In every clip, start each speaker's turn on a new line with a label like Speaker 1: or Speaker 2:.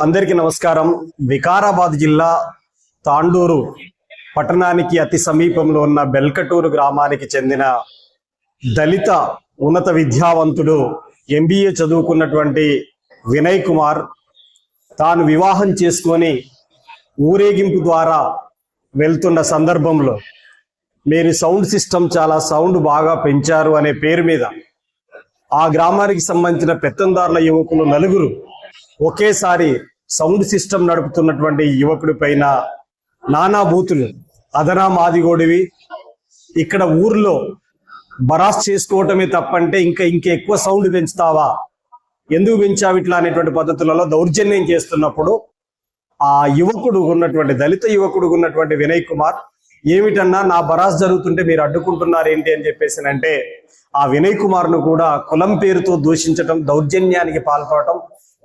Speaker 1: అందరికీ నమస్కారం. వికారాబాద్ జిల్లా తాండూరు పట్టణానికి అతి సమీపంలో ఉన్న బెల్కటూరు గ్రామానికి చెందిన దళిత ఉన్నత విద్యావంతుడు ఎంబీఏ చదువుకున్నటువంటి వినయ్ కుమార్ తాను వివాహం చేసుకొని ఊరేగింపు ద్వారా వెళ్తున్న సందర్భంలో మీరు సౌండ్ సిస్టమ్ చాలా సౌండ్ బాగా పెంచారు అనే పేరు మీద ఆ గ్రామానికి సంబంధించిన పెత్తందారుల యువకులు నలుగురు ఒకేసారి సౌండ్ సిస్టమ్ నడుపుతున్నటువంటి యువకుడి పైన నానా బూతులు. అదనా మాదిగోడివి. ఇక్కడ ఊర్లో బరాస్ చేసుకోవటమే తప్పంటే ఇంకా ఇంకా ఎక్కువ సౌండ్ పెంచుతావా? ఎందుకు పెంచావు ఇట్లా అనేటువంటి పద్ధతులలో దౌర్జన్యం చేస్తున్నప్పుడు ఆ యువకుడు ఉన్నటువంటి దళిత యువకుడు ఉన్నటువంటి వినయ్ కుమార్ ఏమిటన్నా నా బరాస్ జరుగుతుంటే మీరు అడ్డుకుంటున్నారు ఏంటి? అని చెప్పేసి అంటే ఆ వినయ్ కుమార్ను కూడా కులం పేరుతో దూషించటం దౌర్జన్యానికి పాల్పడటం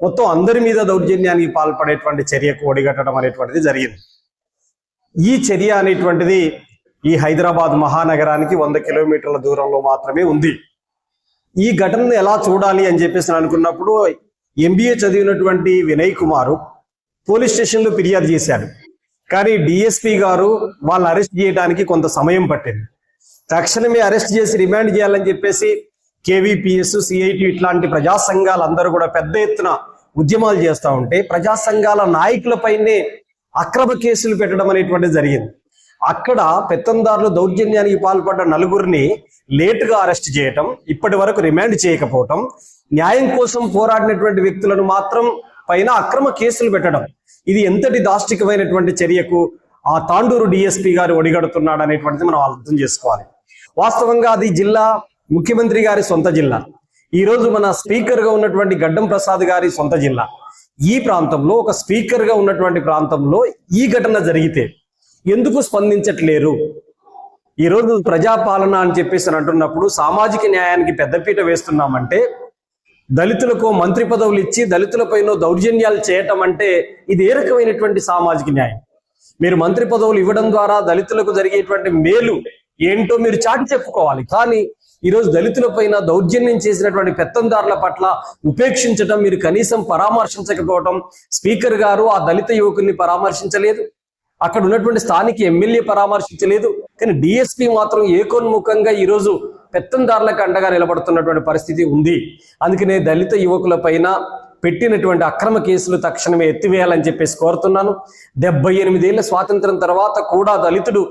Speaker 1: మొత్తం అందరి మీద దౌర్జన్యానికి పాల్పడేటువంటి చర్యకు ఒడిగట్టడం అనేటువంటిది జరిగింది. ఈ చర్య అనేటువంటిది ఈ హైదరాబాద్ మహానగరానికి వంద కిలోమీటర్ల దూరంలో మాత్రమే ఉంది. ఈ ఘటనను ఎలా చూడాలి అని చెప్పేసి నేను అనుకున్నప్పుడు ఎంబీఏ చదివినటువంటి వినయ్ కుమారు పోలీస్ స్టేషన్లో ఫిర్యాదు చేశాడు. కానీ డిఎస్పి గారు వాళ్ళు అరెస్ట్ చేయడానికి కొంత సమయం పట్టింది. తక్షణమే అరెస్ట్ చేసి రిమాండ్ చేయాలని చెప్పేసి కేవీపీఎస్ సిఐటి ఇట్లాంటి ప్రజా సంఘాలు అందరూ కూడా పెద్ద ఎత్తున ఉద్యమాలు చేస్తూ ఉంటే ప్రజా సంఘాల నాయకులపైనే అక్రమ కేసులు పెట్టడం అనేటువంటిది జరిగింది. అక్కడ పెత్తందారులు దౌర్జన్యానికి పాల్పడ్డ నలుగురిని లేటుగా అరెస్ట్ చేయటం ఇప్పటి వరకు రిమాండ్ చేయకపోవటం న్యాయం కోసం పోరాడినటువంటి వ్యక్తులను మాత్రం పైన అక్రమ కేసులు పెట్టడం. ఇది ఎంతటి దాష్టికమైనటువంటి చర్యకు ఆ తాండూరు డిఎస్పి గారు ఒడిగడుతున్నాడు అనేటువంటిది మనం అర్థం చేసుకోవాలి. వాస్తవంగా అది జిల్లా ముఖ్యమంత్రి గారి సొంత జిల్లా. ఈ రోజు మన స్పీకర్గా ఉన్నటువంటి గడ్డం ప్రసాద్ గారి సొంత జిల్లా. ఈ ప్రాంతంలో ఒక స్పీకర్గా ఉన్నటువంటి ప్రాంతంలో ఈ ఘటన జరిగితే ఎందుకు స్పందించట్లేరు? ఈ రోజు ప్రజాపాలన అని చెప్పేసి అంటున్నప్పుడు సామాజిక న్యాయానికి పెద్దపీట వేస్తున్నామంటే దళితులకు మంత్రి పదవులు ఇచ్చి దళితులపైన దౌర్జన్యాలు చేయటం అంటే ఇది ఏ రకమైనటువంటి సామాజిక న్యాయం? మీరు మంత్రి పదవులు ఇవ్వడం ద్వారా దళితులకు జరిగేటువంటి మేలు ఏంటో మీరు చాటి చెప్పుకోవాలి. కానీ ఈరోజు దళితులపైన దౌర్జన్యం చేసినటువంటి పెత్తందారుల పట్ల ఉపేక్షించడం మీరు కనీసం పరామర్శించకపోవటం స్పీకర్ గారు ఆ దళిత యువకుల్ని పరామర్శించలేదు. అక్కడ ఉన్నటువంటి స్థానిక ఎమ్మెల్యే పరామర్శించలేదు. కానీ డిఎస్పీ మాత్రం ఏకోన్ముఖంగా ఈరోజు పెత్తందారులకు అండగా నిలబడుతున్నటువంటి పరిస్థితి ఉంది. అందుకనే దళిత యువకుల పైన పెట్టినటువంటి అక్రమ కేసులు తక్షణమే ఎత్తివేయాలని చెప్పేసి కోరుతున్నాను. డెబ్బై ఎనిమిదేళ్ళ స్వాతంత్రం తర్వాత కూడా దళితుడు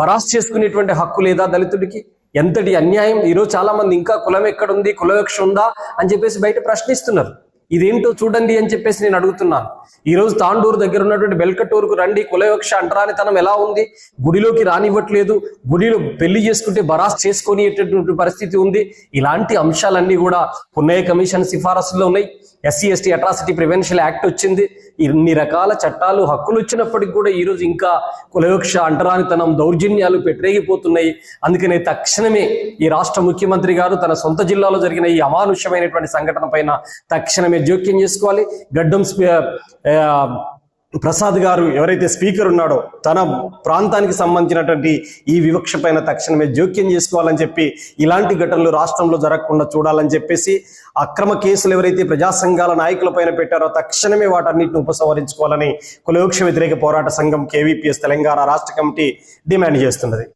Speaker 1: బరాస్ చేసుకునేటువంటి హక్కు లేదా దళితుడికి? ఎంతటి అన్యాయం? ఈరోజు చాలా మంది ఇంకా కులం ఎక్కడుంది కులవక్ష ఉందా అని చెప్పేసి బయట ప్రశ్నిస్తున్నారు. ఇదేంటో చూడండి అని చెప్పేసి నేను అడుగుతున్నాను. ఈ రోజు తాండూరు దగ్గర ఉన్నటువంటి బెల్కటూరుకు రండి కులయోక్ష అంటరానితనం ఎలా ఉంది? గుడిలోకి రానివ్వట్లేదు. గుడిలో పెళ్ళి చేసుకుంటే బరాస్ చేసుకునేటటువంటి పరిస్థితి ఉంది. ఇలాంటి అంశాలన్నీ కూడా పున్నయ్య కమిషన్ సిఫారసుల్లో ఉన్నాయి. SC ST atrocity prevention act వచ్చింది. ఇన్ని రకాల చట్టాలు హక్కులు వచ్చినప్పటికి కూడా ఈ రోజు ఇంకా కులయోక్ష అంటరానితనం దౌర్జన్యాలు పెట్టరేగిపోతున్నాయి అందుకనే తక్షణమే ఈ రాష్ట్ర ముఖ్యమంత్రి గారు తన సొంత జిల్లాలో జరిగిన ఈ అమానుష్యమైనటువంటి సంఘటన పైన తక్షణమే జోక్యం చేసుకోవాలి. గడ్డం ప్రసాద్ గారు ఎవరైతే స్పీకర్ ఉన్నాడో తన ప్రాంతానికి సంబంధించినటువంటి ఈ వివక్ష పైన తక్షణమే జోక్యం చేసుకోవాలని చెప్పి ఇలాంటి ఘటనలు రాష్ట్రంలో జరగకుండా చూడాలని చెప్పేసి అక్రమ కేసులు ఎవరైతే ప్రజా సంఘాల నాయకుల పైన పెట్టారో తక్షణమే వాటన్నిటిని ఉపసంహరించుకోవాలని కులవృక్ష వ్యతిరేక పోరాట సంఘం కేవీపీఎస్ తెలంగాణ రాష్ట్ర కమిటీ డిమాండ్ చేస్తున్నది.